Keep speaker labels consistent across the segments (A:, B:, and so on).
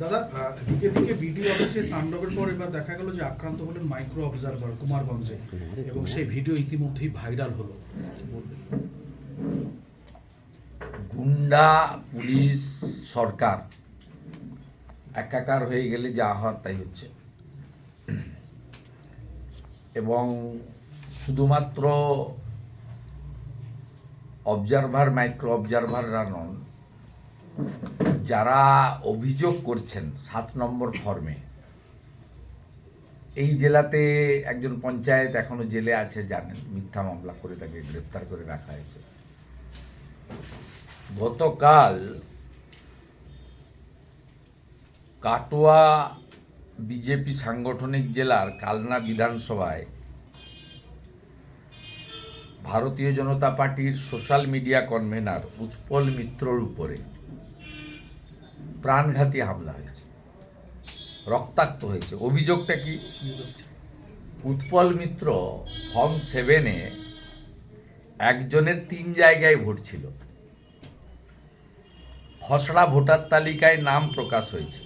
A: দাদা দিকে দিকে বিডিও অফিসে তাণ্ডবের পর এবার দেখা গেল যে আক্রান্ত হলেন মাইক্রো অবজারভার কুমারগঞ্জে। এবং সেই ভিডিও ইতিমধ্যেই ভাইরাল হলো।
B: গুন্ডা, পুলিশ, সরকার, একাকার হয়ে গেলে যা হওয়ার তাই হচ্ছে। এবং শুধুমাত্র অবজারভার মাইক্রো অবজারভাররা নন যারা অভিযোগ করছেন সাত নম্বর ফর্মে, এই জেলাতে একজন পঞ্চায়েত এখনও জেলে আছে, জানেন, মিথ্যা মামলা করে তাকে গ্রেপ্তার করে রাখা হয়েছে। গতকাল কাটোয়া বিজেপি সাংগঠনিক জেলার কালনা বিধানসভায় ভারতীয় জনতা পার্টির সোশ্যাল মিডিয়া কনভেনার উৎপল মিত্রর উপরে প্রাণঘাতী হামলা হয়েছে। রক্তাক্ত হয়েছে। অভিযোগটা কি? উৎপল মিত্র ফর্ম সেভেনে একজনের তিন জায়গায় ভোট ছিল। খসড়া ভোটার তালিকায় নাম প্রকাশ হয়েছে।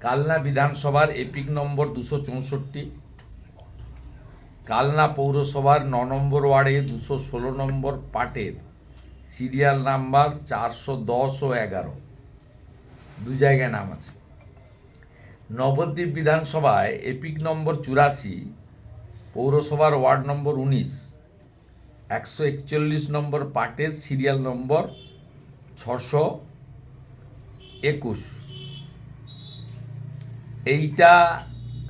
B: কালনা বিধানসভার এপিক নম্বর দুশো চৌষট্টি, কালনা পৌরসভার ন নম্বর ওয়ার্ডে দুশো ষোলো নম্বর পাটের সিরিয়াল নাম্বার চারশো দশ ও এগারো। দু জায়গায় নাম আছে। নবদ্বীপ বিধানসভায় এপিক নম্বর চুরাশি, পৌরসভার ওয়ার্ড নম্বর উনিশ, একশো একচল্লিশ নম্বর পাটের সিরিয়াল নম্বর ছশো একুশ। এইটা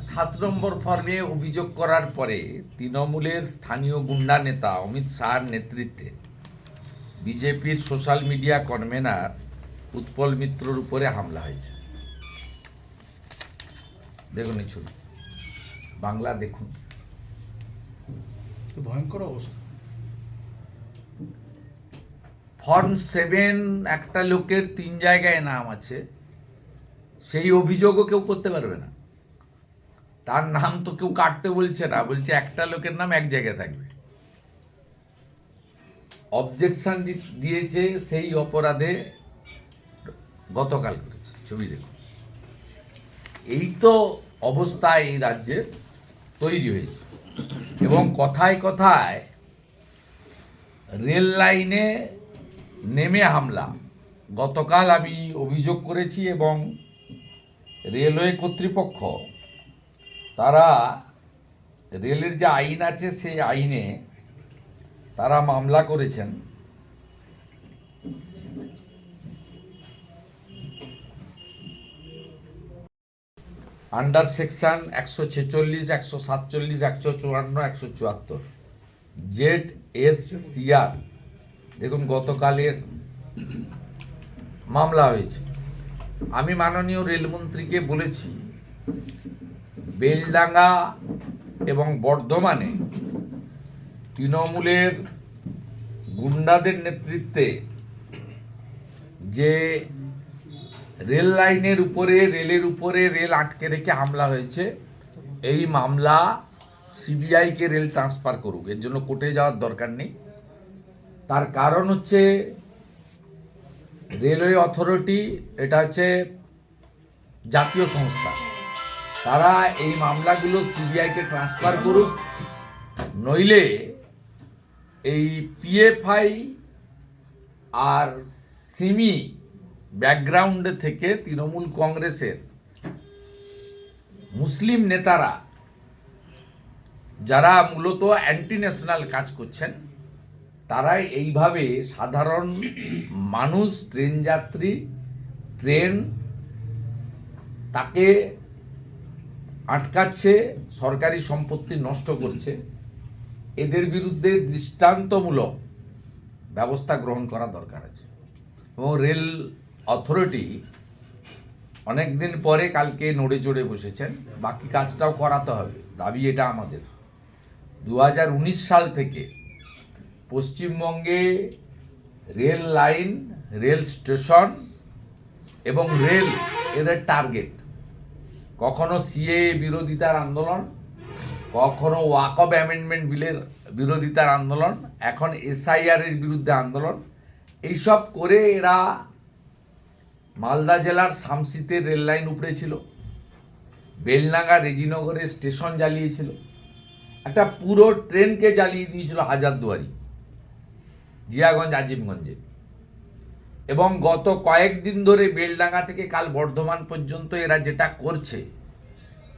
B: সাত নম্বর ফর্মে অভিযোগ করার পরে তৃণমূলের স্থানীয় গুন্ডা নেতা অমিত শাহর নেতৃত্বে বিজেপির সোশ্যাল মিডিয়া কনভেনার উৎপল মিত্রর উপরে হামলা হয়েছে। দেখুন এই ছবি। বাংলা দেখুন।
A: তো ভয়ঙ্কর অবস্থা।
B: ফর্ম সেভেন একটা লোকের তিন জায়গায় নাম আছে। সেই অভিযোগও কেউ করতে পারবে না। তার নাম তো কেউ কাটতে বলছে না বলছে একটা লোকের নাম এক জায়গায় থাকবে। অবজেকশন দিয়েছে সেই অপরাধে গতকাল করেছে, ছবি দেখুন। এই তো অবস্থা এই রাজ্যে তৈরি হয়েছে। এবং কথায় কথায় রেল লাইনে নেমে হামলা। গতকাল আমি অভিযোগ করেছি এবং রেলওয়ে কর্তৃপক্ষ, তারা রেলের যে আইন আছে, সেই আইনে তারা মামলা করেছেন। আন্ডার সেকশন একশো ছেচল্লিশ, একশো সাতচল্লিশ, একশো চুয়ান্ন, একশো চুয়াত্তর। জেড এস সিআর দেখুন গতকালের মামলা হয়েছে। আমি মাননীয় রেলমন্ত্রীকে বলেছি, বেলডাঙ্গা এবং বর্ধমানে তৃণমূলের গুন্ডাদের নেতৃত্বে যে রেল লাইনের উপরে, রেলের উপরে রেল আটকে রেখে হামলা হয়েছে। এই মামলা সিবিআইকে রেল ট্রান্সফার করুক, এর জন্য কোর্টে যাওয়ার দরকার নেই। তার কারণ হচ্ছে রেলওয়ে অথরিটি, এটা হচ্ছে জাতীয় সংস্থা। তারা এই মামলাগুলো সিবিআইকে ট্রান্সফার করুক, নইলে এই পিএফআই আর সিমি ব্যাকগ্রাউন্ড থেকে তৃণমূল কংগ্রেসের মুসলিম নেতারা, যারা মূলত অ্যান্টি ন্যাশনাল কাজ করছেন তারা এইভাবে সাধারণ মানুষ, ট্রেন যাত্রী, ট্রেন, তাকে আটকাচ্ছে, সরকারি সম্পত্তি নষ্ট করছে। এদের বিরুদ্ধে দৃষ্টান্তমূলক ব্যবস্থা গ্রহণ করা দরকার আছে। এবং রেল অথরিটি অনেক দিন পরে কালকে নড়ে চড়ে বসেছেন। বাকি কাজটাও করাতে হবে। দাবি এটা আমাদের। দু হাজার উনিশ সাল থেকে পশ্চিমবঙ্গে রেল লাইন, রেল স্টেশন এবং রেল এদের টার্গেট। কখনো সিএ বিরোধিতার আন্দোলন, কখনো ওয়াকব অ্যামেন্ডমেন্ট বিলের বিরোধিতার আন্দোলন, এখন এসআইআর এর বিরুদ্ধে আন্দোলন। এইসব করে এরা মালদা জেলার শামসিতে রেল লাইন উপড়েছিল বেলনাগা রেজিনগরে স্টেশন জ্বালিয়েছিল। একটা পুরো ট্রেনকে জ্বালিয়ে দিয়েছিল হাজারদুয়ারি, জিয়াগঞ্জ, আজিমগঞ্জে। এবং গত কয়েকদিন ধরে বেলডাঙ্গা থেকে কাল বর্ধমান পর্যন্ত এরা যেটা করছে,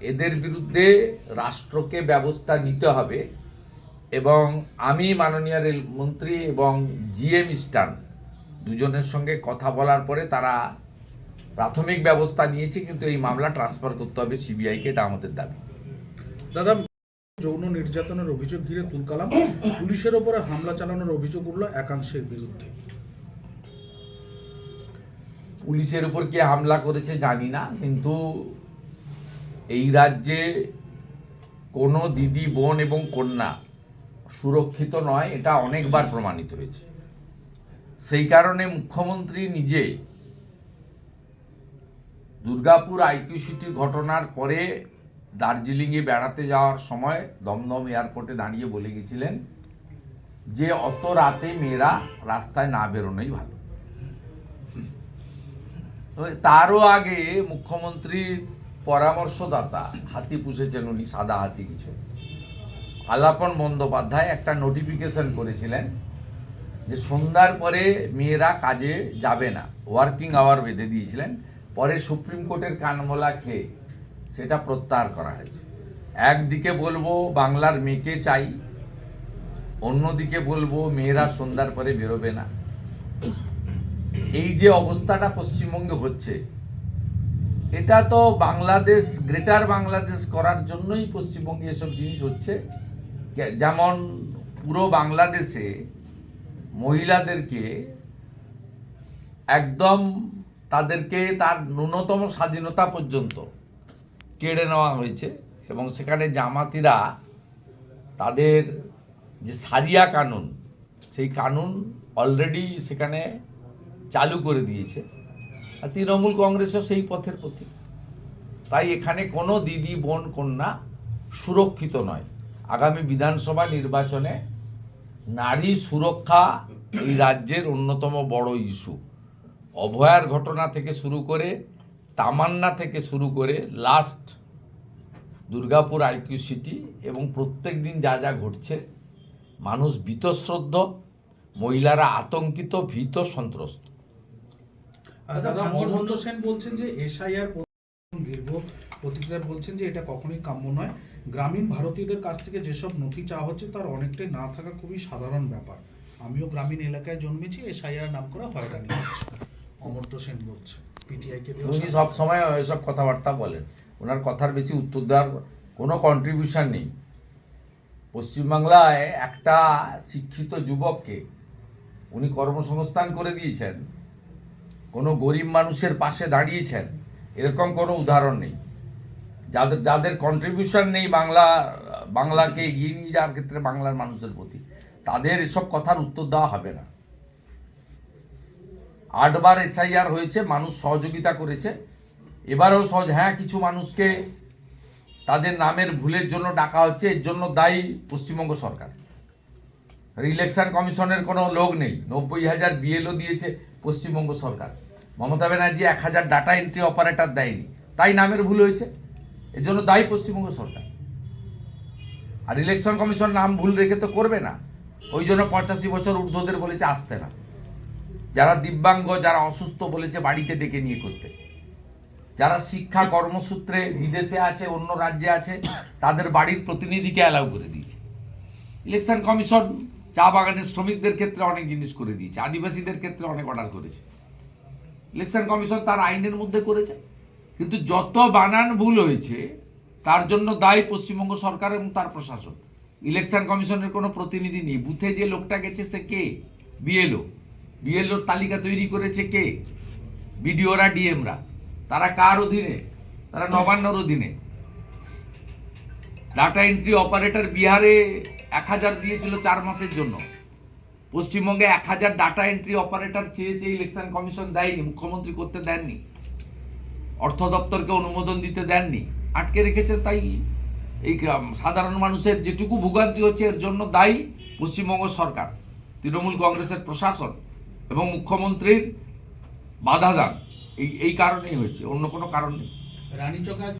B: এদের বিরুদ্ধে রাষ্ট্রকে ব্যবস্থা নিতে হবে এবং আমি, মাননীয় রেলমন্ত্রী এবং জিএম ইস্টার্ন দুজনের সঙ্গে কথা বলার পরে তারা প্রাথমিক ব্যবস্থা নিয়েছে কিন্তু এই মামলা ট্রান্সফার করতে হবে সিবিআইকে এটা আমাদের দাবি।
A: দাদা যৌন নির্যাতনের অভিযোগ ঘিরে তুলকালাম পুলিশের ওপরে হামলা চালানোর অভিযোগ উঠল একাংশের বিরুদ্ধে।
B: পুলিশের উপর কে হামলা করেছে জানি না কিন্তু এই রাজ্যে কোনো দিদি বোন এবং কন্যা সুরক্ষিত নয় এটা অনেকবার প্রমাণিত হয়েছে। সেই কারণে মুখ্যমন্ত্রী নিজে দুর্গাপুর আইকিউসিটি ঘটনার পরে দার্জিলিংয়ে বেড়াতে যাওয়ার সময় দমদম এয়ারপোর্টে দাঁড়িয়ে বলে গেছিলেন যে অত রাতে মেয়েরা রাস্তায় না বেরোনোই ভালো। তারও আগে মুখ্যমন্ত্রীর পরামর্শদাতা হাতি পুষেছেন উনি, সাদা হাতি কিছু। আলাপন বন্দ্যোপাধ্যায় একটা নোটিফিকেশন করেছিলেন যে সন্ধ্যার পরে মেয়েরা কাজে যাবে না। ওয়ার্কিং আওয়ার বেঁধে দিয়েছিলেন। পরে সুপ্রিম কোর্টের কানমোলা খেয়ে সেটা প্রত্যাহার করা হয়েছে। একদিকে বলব বাংলার মেয়েকে চাই, অন্যদিকে বলব মেয়েরা সন্ধ্যার পরে বেরোবে না। এই যে অবস্থাটা পশ্চিমবঙ্গে হচ্ছে, এটা তো বাংলাদেশ, গ্রেটার বাংলাদেশ করার জন্যই পশ্চিমবঙ্গে এসব জিনিস হচ্ছে। যেমন পুরো বাংলাদেশে মহিলাদেরকে একদম তাদেরকে তার ন্যূনতম স্বাধীনতা পর্যন্ত কেড়ে নেওয়া হয়েছে এবং সেখানে জামাতিরা তাদের যে সারিয়া কানুন, সেই কানুন অলরেডি সেখানে চালু করে দিয়েছে। আর তৃণমূল কংগ্রেসও সেই পথের পথিক তাই এখানে কোনো দিদি, বোন, কন্যা সুরক্ষিত নয়। আগামী বিধানসভা নির্বাচনে নারী সুরক্ষা এই রাজ্যের অন্যতম বড় ইস্যু অভয়ার ঘটনা থেকে শুরু করে তামান্না থেকে শুরু করে লাস্ট দুর্গাপুর আইকিউ সিটি এবং প্রত্যেক দিন যা যা ঘটছে, মানুষ বীতশ্রদ্ধ মহিলারা আতঙ্কিত, ভীত সন্ত্রস্ত।
A: অমর্ত্য সেন বলছেন যে এসআইআর দীর্ঘ প্রতিক্রিয়া বলছেন যে এটা কখনোই কাম্য নয়। গ্রামীণ ভারতীয়দের কাছ থেকে যেসব নথি চাওয়া হচ্ছে, তার অনেকটাই না থাকা খুবই সাধারণ ব্যাপার। আমিও গ্রামীণ এলাকায় জন্মেছি, এসআইআর নাম করা হয়রানি হচ্ছে। অমর্ত্য সেন বলছে পিটিআইকে
B: উনি সব সময় এসব কথাবার্তা বলেন। ওনার কথার বেশি উত্তর দেওয়ার কোনো কন্ট্রিবিউশন নেই। পশ্চিমবাংলায় একটা শিক্ষিত যুবককে উনি কর্মসংস্থান করে দিয়েছেন কোনো গরিব মানুষের পাশে দাঁড়িয়েছেন এরকম কোনো উদাহরণ নেই। যাদের যাদের কন্ট্রিবিউশন নেই বাংলা বাংলাকে এগিয়ে নিয়ে যাওয়ার ক্ষেত্রে বাংলার মানুষের প্রতি তাদের এসব কথার উত্তর দেওয়া হবে না। আটবার এসআইআর হয়েছে, মানুষ সহযোগিতা করেছে। এবারেও সহজ হ্যাঁ কিছু মানুষকে তাদের নামের ভুলের জন্য ডাকা হচ্ছে, এর জন্য দায়ী পশ্চিমবঙ্গ সরকার। ইলেকশন কমিশনের কোনো লোক নেই, নব্বই হাজার বিএলও দিয়েছে পশ্চিমবঙ্গ সরকার। মমতা ব্যানার্জি এক হাজার ডাটা এন্ট্রি অপারেটর দেয়নি, তাই নামের ভুল হয়েছে, এর জন্য দায়ী পশ্চিমবঙ্গ সরকার। আর ইলেকশন কমিশন নাম ভুল রেখে তো করবে না, ওই জন্য পঁচাশি বছর ঊর্ধ্বদের বলেছে আসতে না। যারা দিব্যাঙ্গ, যারা অসুস্থ বলেছে বাড়িতে ডেকে নিয়ে করতে। যারা শিক্ষা কর্মসূত্রে বিদেশে আছে, অন্য রাজ্যে আছে, তাদের বাড়ির প্রতিনিধিকে অ্যালাউ করে দিয়েছে। ইলেকশন কমিশন চা বাগানের শ্রমিকদের ক্ষেত্রে অনেক জিনিস করে দিয়েছে, আদিবাসীদের ক্ষেত্রে অনেক অর্ডার করেছে। ইলেকশন কমিশন তার আইনের মধ্যে করেছে, কিন্তু যত বানান ভুল হয়েছে, তার জন্য দায়ী পশ্চিমবঙ্গ সরকার এবং তার প্রশাসন। ইলেকশন কমিশনের কোনো প্রতিনিধি নেই। বুথে যে লোকটা গেছে, সে কে? বিএলও বিএলওর তালিকা তৈরি করেছে কে? বিডিওরা, ডিএমরা। তারা কার অধীনে? তারা নবান্নর অধীনে। ডাটা এন্ট্রি অপারেটর বিহারে এক হাজার দিয়েছিল চার মাসের জন্য। পশ্চিমবঙ্গে এক হাজার ডাটা এন্ট্রি অপারেটর চেয়েছে ইলেকশন কমিশন দেয়নি, মুখ্যমন্ত্রী করতে দেননি। অর্থ দপ্তরকে অনুমোদন দিতে দেননি। আটকে রেখেছে তাই এই সাধারণ মানুষের যেটুকু ভোগান্তি হচ্ছে এর জন্য দায়ী পশ্চিমবঙ্গ সরকার, তৃণমূল কংগ্রেসের প্রশাসন। এবং মুখ্যমন্ত্রীর বাধা দান। এই এই কারণেই হয়েছে অন্য কোনো কারণ নেই।
A: রানী আজ